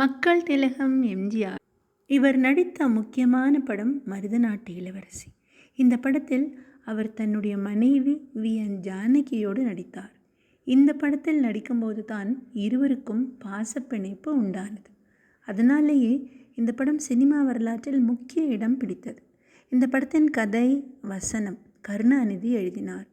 மக்கள் திலகம் எம்ஜிஆர். இவர் நடித்த முக்கியமான படம் மருதநாட்டு இளவரசி. இந்த படத்தில் அவர் தன்னுடைய மனைவி வி. என். ஜானகியோடு நடித்தார். இந்த படத்தில் நடிக்கும்போது தான் இருவருக்கும் பாசப்பிணைப்பு உண்டானது. அதனாலேயே இந்த படம் சினிமா வரலாற்றில் முக்கிய இடம் பிடித்தது. இந்த படத்தின் கதை வசனம் கருணாநிதி எழுதினார்.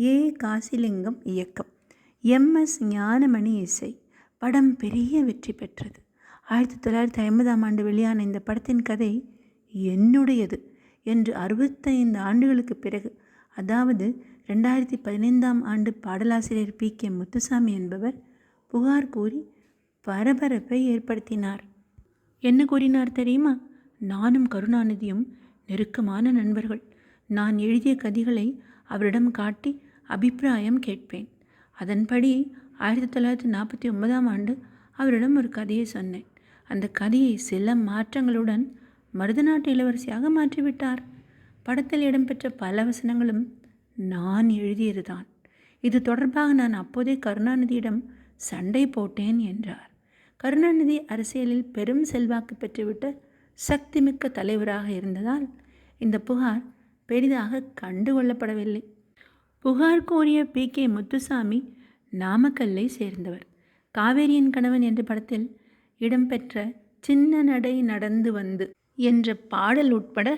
ஏ. காசிலிங்கம் இயக்கம். எம். எஸ். ஞானமணி இசை. படம் பெரிய வெற்றி பெற்றது. ஆயிரத்தி தொள்ளாயிரத்தி ஐம்பதாம் ஆண்டு வெளியான இந்த படத்தின் கதை என்னுடையது என்று அறுபத்தைந்து ஆண்டுகளுக்கு பிறகு அதாவது ரெண்டாயிரத்தி பதினைந்தாம் ஆண்டு பாடலாசிரியர் பி. கே. முத்துசாமி என்பவர் புகார் கூறி பரபரப்பை ஏற்படுத்தினார். என்ன கூறினார் தெரியுமா? நானும் கருணாநிதியும் நெருக்கமான நண்பர்கள். நான் எழுதிய கதைகளை அவரிடம் காட்டி அபிப்பிராயம் கேட்பேன். அதன்படி ஆயிரத்தி தொள்ளாயிரத்தி நாற்பத்தி ஒன்பதாம் ஆண்டு அவரிடம் ஒரு கதையை சொன்னேன். அந்த கதையை சில மாற்றங்களுடன் மருதநாட்டு இளவரசியாக மாற்றிவிட்டார். படத்தில் இடம்பெற்ற பல வசனங்களும் நான் எழுதியதுதான். இது தொடர்பாக நான் அப்போதே கருணாநிதியிடம் சண்டை போட்டேன் என்றார். கருணாநிதி அரசியலில் பெரும் செல்வாக்கு பெற்றுவிட்ட சக்திமிக்க தலைவராக இருந்ததால் இந்த புகார் பெரிதாக கண்டுகொள்ளப்படவில்லை. புகார் கோரிய பி. கே. முத்துசாமி நாமக்கல்லை சேர்ந்தவர். காவேரியின் கணவன் என்ற படத்தில் இடம்பெற்ற சின்ன நடை நடந்து வந்து என்ற பாடல் உட்பட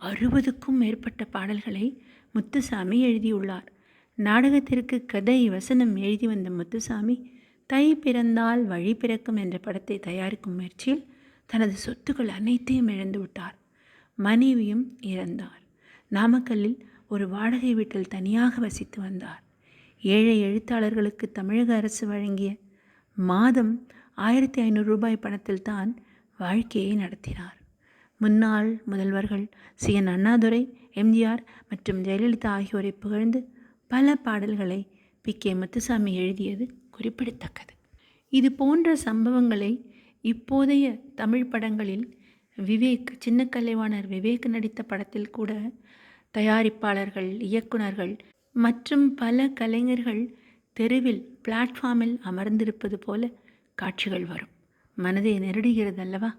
அறுபதுக்கும் மேற்பட்ட பாடல்களை முத்துசாமி எழுதியுள்ளார். நாடகத்திற்கு கதை வசனம் எழுதி வந்த முத்துசாமி தை பிறந்தால் வழி பிறக்கும் என்ற படத்தை தயாரிக்கும் முயற்சியில் தனது சொத்துக்கள் அனைத்தையும் இழந்து விட்டார். மனைவியும் இறந்தார். நாமக்கல்லில் ஒரு வாடகை வீட்டில் தனியாக வசித்து வந்தார். ஏழை எழுத்தாளர்களுக்கு தமிழக அரசு வழங்கிய மாதம் ஆயிரத்தி ஐநூறு ரூபாய் பணத்தில் தான் வாழ்க்கையை நடத்தினார். முன்னாள் முதல்வர்கள் சி. என். அண்ணாதுரை எம்ஜிஆர் மற்றும் ஜெயலலிதா ஆகியோரை புகழ்ந்து பல பாடல்களை பி. கே. முத்துசாமி எழுதியது குறிப்பிடத்தக்கது. இது போன்ற சம்பவங்களை இப்போதைய தமிழ் படங்களில் விவேக் சின்ன கலைவாணர் விவேக் நடித்த படத்தில் கூட தயாரிப்பாளர்கள் இயக்குனர்கள் மற்றும் பல கலைஞர்கள் தெருவில் பிளாட்ஃபார்மில் அமர்ந்திருப்பது போல காட்சிகள் வரும். மனதை நெருடுகிறது அல்லவா?